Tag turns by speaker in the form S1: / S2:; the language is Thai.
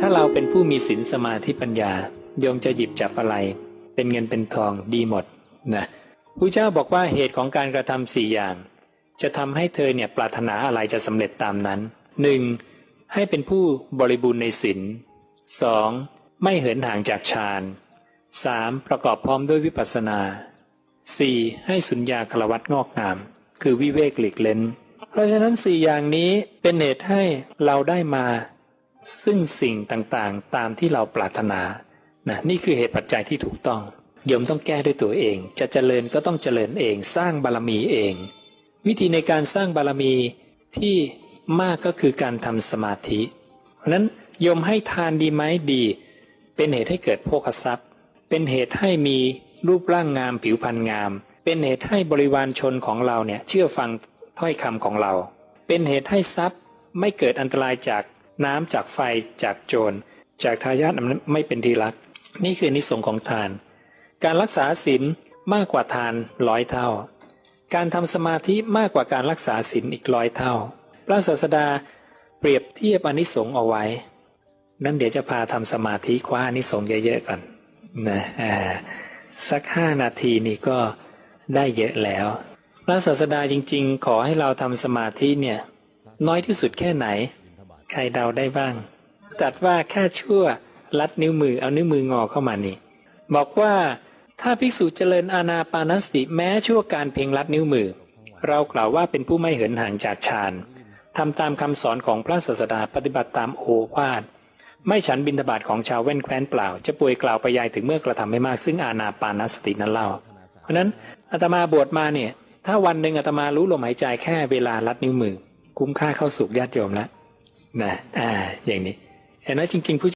S1: ถ้าเราเป็นผู้มีศีลสมาธิปัญญาโยมจะหยิบจับอะไร เป็นเงินเป็นทองดีหมดนะพระเจ้าบอกว่าเหตุของการกระทำสี่อย่าง จะทำให้เธอเนี่ยปรารถนาอะไรจะสำเร็จตามนั้นหนึ่งให้เป็นผู้บริบูรณ์ในศีลสองไม่เหินห่างจากฌานสามประกอบพร้อมด้วยวิปัสสนาสี่ให้สุญญาคลวัตงอกงาม คือวิเวกหลีกเล้น เพราะฉะนั้นสี่อย่างนี้เป็นเหตุให้เราได้มา ซึ่งสิ่งต่างๆ ตามที่เราปรารถนานะนี่คือเหตุปัจจัยที่ถูกต้องโยมต้องแก้ด้วยตัวเอง จะเจริญก็ต้องเจริญเอง สร้างบารมีเอง วิธีในการสร้างบารมีที่มากก็คือการทำสมาธิ เพราะฉะนั้นโยมให้ทานดีไหมดี เป็นเหตุให้เกิดโภคทรัพย์ เป็นเหตุให้มีรูปร่างงามผิวพรรณงาม เป็นเหตุให้บริวารชนของเราเนี่ยเชื่อฟังถ้อยคำของเรา เป็นเหตุให้ทรัพย์ไม่เกิดอันตรายจาก น้ำจากไฟจากโจร จากทายาทไม่เป็นที่รัก นี่คือนิสงของทาน การรักษาศีลมากกว่าทานร้อยเท่า การทำสมาธิมากกว่าการรักษาศีลอีกร้อยเท่า พระศาสดาเปรียบเทียบอนิสงส์เอาไว้ นั่นเดี๋ยวจะพาทำสมาธิคว้าอนิสงส์เยอะๆก่อนนะอ่าสักห้านาทีนี่ก็ได้เยอะแล้ว พระศาสดาจริง ๆ ขอให้เราทำสมาธิเนี่ย น้อยที่สุดแค่ไหน ใครเดาได้บ้างตัดว่าแค่ชั่วลัดนิ้วมือเอานิ้วมืองอเข้ามานี่บอกว่าถ้าภิกษุเจริญอาณาปานสติแม้ชั่วการเพ่งลัดนิ้วมือ เรากล่าวว่าเป็นผู้ไม่เหินห่างจากฌานทำตามคำสอนของพระศาสดาปฏิบัติตามโอวาทไม่ฉันบินทบาทของชาวแว่นแคว้นเปล่า จะป่วยกล่าวไปยายถึงเมื่อกระทำไม่มากซึ่งอาณาปานสตินั้นเล่า เพราะฉะนั้นอาตมาบวชมาเนี่ย ถ้าวันหนึ่งอาตมารู้ลมหายใจแค่เวลาลัดนิ้วมือ คุ้มค่าเข้าสุขญาติโยมแล้ว นะอ่าอย่างนี้เห็นไหมจริง ๆ ผู้